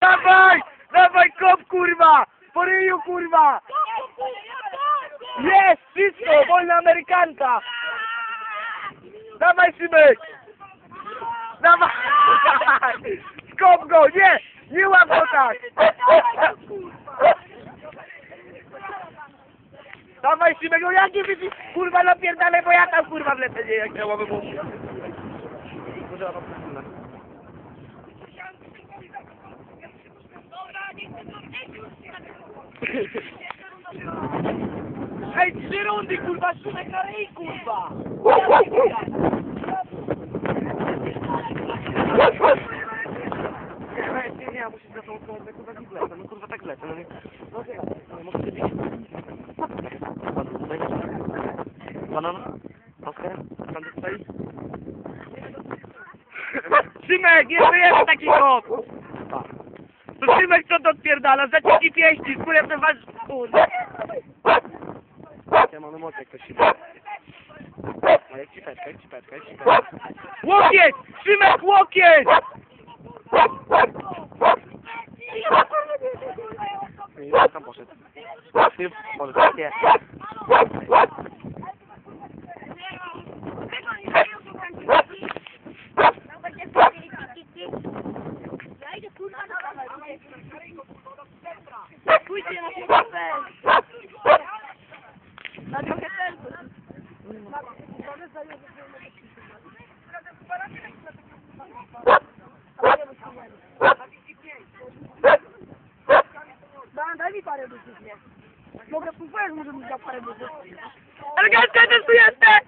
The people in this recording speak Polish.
Dawaj! Dawaj kop kurwa! Po kurwa! Jest! Wszystko! Wolna Amerykanka! Dawaj Szymek! Dawaj! Skop go! Nie! Nie łap go tak! Dawaj Szymek! No jak nie widzisz? Kurwa napierdalaj, bo ja tam kurwa wlecę nie jak miałaby mu. Może ona Ej, trzy rundy, kurwa, Szymek na ryj, kurwa! Nie, nie, ja muszę za tą kurwa, kurwa, tak lecę, no kurwa, tak lecę, no nie. No nie, no, mogę sobie. Banan? Oskar? Tam stoi? Szymek, jeszcze jest taki chłop! To Szymek co to odpierdala? Zaciski pięści, skórę ten wasz... Kurde. Ja mam emocje jak to Szymek. A jak cipeczka, jak cipeczka, jak cipeczka. Łokieć! Szymek, łokieć! Nie, tam poszedł. Ty, poszedł, nie. Pójdźcie na siebie Na trochę. Dan, daj mi parę dusów, nie? Mogę pójść, może mi da parę dusów. Elegancka testujecie! Jest!